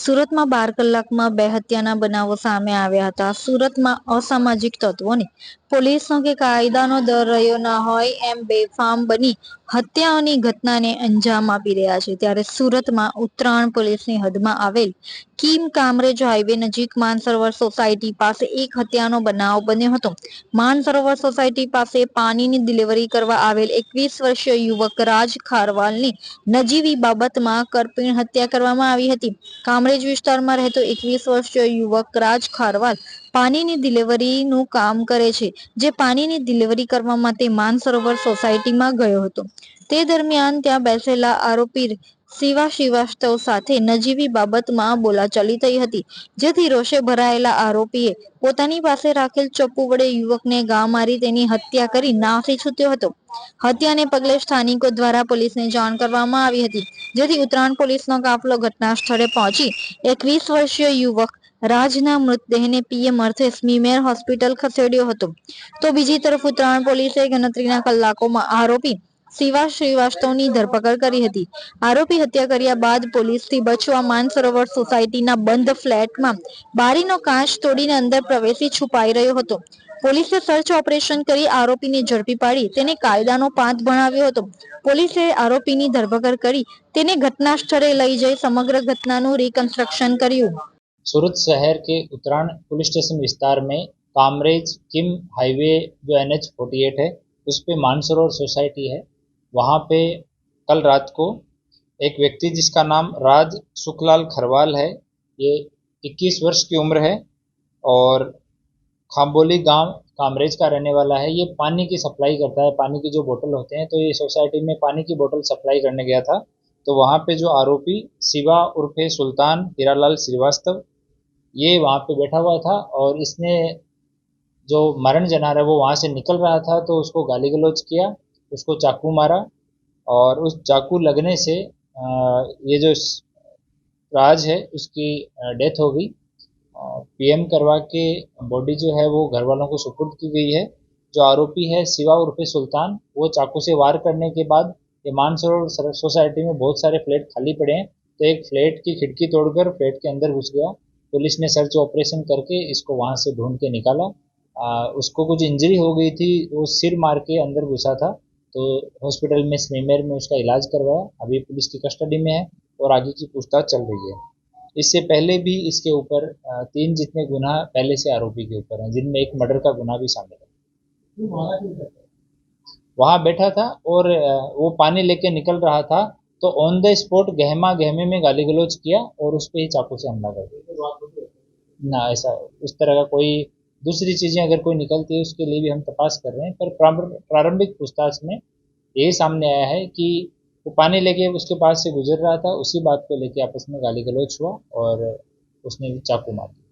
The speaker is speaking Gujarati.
સુરતમાં બાર કલાકમાં બે હત્યાના બનાવો સામે આવ્યા હતા. સુરતમાં અસામાજિક તત્વોને પોલીસનો કે કાયદાનો દર રહ્યો ન હોય એમ બેફામ બની હત્યાઓની ઘટનાને અંજામ આપી રહ્યા છે. ત્યારે સુરતમાં ઉત્તરાયણ પોલીસની હદમાં આવેલ કિમ કામરેજ હાઈવે નજીક માનસરોવર સોસાયટી પાસે એક હત્યાનો બનાવ બન્યો હતો. માનસરોવર સોસાયટી પાસે પાણીની ડિલિવરી કરવા આવેલ એકવીસ વર્ષીય યુવક રાજ ખારવાલની નજીવી બાબતમાં કરપીણ હત્યા કરવામાં આવી હતી. કામરેજ વિસ્તારમાં રહેતો એકવીસ વર્ષીય યુવક રાજ ખારવાલ પાણીની ડિલિવરીનું કામ કરે છે, જે પાણીની ડિલિવરી કરવા માટે માનસરોવર સોસાયટીમાં ગયો હતો. તે દરમિયાન ત્યાં બેસેલા આરોપી શિવા શ્રીવાસ્તવ સાથે નજીવી બાબતમાં બોલાચાલી થઈ હતી. જેથી રોષે ભરાયેલા આરોપીએ પોતાની પાસે રાખેલ ચપ્પુ વડે યુવકને ગા મારી તેની હત્યા કરી નાસી છૂટ્યો હતો. હત્યાને પગલે સ્થાનિકો દ્વારા પોલીસને જાણ કરવામાં આવી હતી. જેથી ઉત્તરાયણ પોલીસનો કાફલો ઘટના સ્થળે પહોંચી એકવીસ વર્ષીય યુવક રાજના મૃતદેહને પીએમ અર્થે સ્મીમેર હોસ્પિટલ ખસેડ્યો હતો. તો બીજી તરફ ઉત્તરાયણ પોલીસે ગણતરીના કલાકોમાં આરોપી શિવા શ્રીવાસ્તવની ધરપકડ કરી હતી. આરોપી હત્યા કર્યા બાદ પોલીસથી બચવા માનસરોવર સોસાયટીના બંધ ફ્લેટમાં બારીનો કાચ તોડીને અંદર પ્રવેશી છુપાઈ રહ્યો હતો. પોલીસે સર્ચ ઓપરેશન કરી આરોપીને ઝડપી પાડી, તેને કાયદાનો પાઠ ભણાવ્યો હતો. પોલીસે આરોપીની ધરપકડ કરી, તેને ઘટના સ્થળે લઈ જઈ સમગ્ર ઘટનાનું રિકન્સ્ટ્રક્શન કર્યું. સુરત શહેર કે ઉત્તરાયણ પોલીસ સ્ટેશન વિસ્તાર મેં कामरेज किम हाईवे जो एन एच फोर्टी एट है उस पर मानसरोवर वहाँ पे कल रात को एक व्यक्ति जिसका नाम राज सुखलाल खरवाल है, ये 21 वर्ष की उम्र है और खाम्बोली गाँव कामरेज का रहने वाला है। ये पानी की सप्लाई करता है, पानी की जो बोतल होते हैं तो ये सोसाइटी में पानी की बोतल सप्लाई करने गया था। तो वहाँ पे जो आरोपी शिवा उर्फे सुल्तान हीरालाल श्रीवास्तव, ये वहाँ पे बैठा हुआ था और इसने जो मरण जना है, वो वहाँ से निकल रहा था तो उसको गाली गलौज किया। उसको चाकू मारा और उस चाकू लगने से ये जो राज है उसकी डेथ हो गई। पीएम करवा के बॉडी जो है वो घर वालों को सुपुर्द की गई है। जो आरोपी है सिवा उर्फे सुल्तान वो चाकू से वार करने के बाद ये मानसरोवर सोसाइटी में बहुत सारे फ्लैट खाली पड़े हैं। तो एक फ्लैट की खिड़की तोड़कर फ्लैट के अंदर घुस गया। पुलिस ने सर्च ऑपरेशन करके इसको वहाँ से ढूंढ के निकाला। आ, उसको कुछ इंजरी हो गई थी वो सिर मार के अंदर घुसा था। तो हॉस्पिटल में स्मीमेर में उसका इलाज करवाया। अभी पुलिस की कस्टडी में है और आगे की पूछताछ चल रही है। इससे पहले भी इसके ऊपर तीन जितने गुनाह पहले से आरोपी के ऊपर हैं, जिनमें एक मर्डर का गुना भी शामिल है। वहाँ बैठा था और वो पानी लेके निकल रहा था तो ऑन द स्पॉट गहमा गहमे में गाली गलौज किया और उस पर ही चाकू से हमला कर दिया। ना, ऐसा उस तरह का कोई दूसरी चीज़ें अगर कोई निकलती है, उसके लिए भी हम तपास कर रहे हैं, पर प्रारंभिक पूछताछ में ये सामने आया है कि वो पानी लेके उसके पास से गुजर रहा था, उसी बात को लेके आपस में गाली गलौज हुआ और उसने चाकू मार दिया।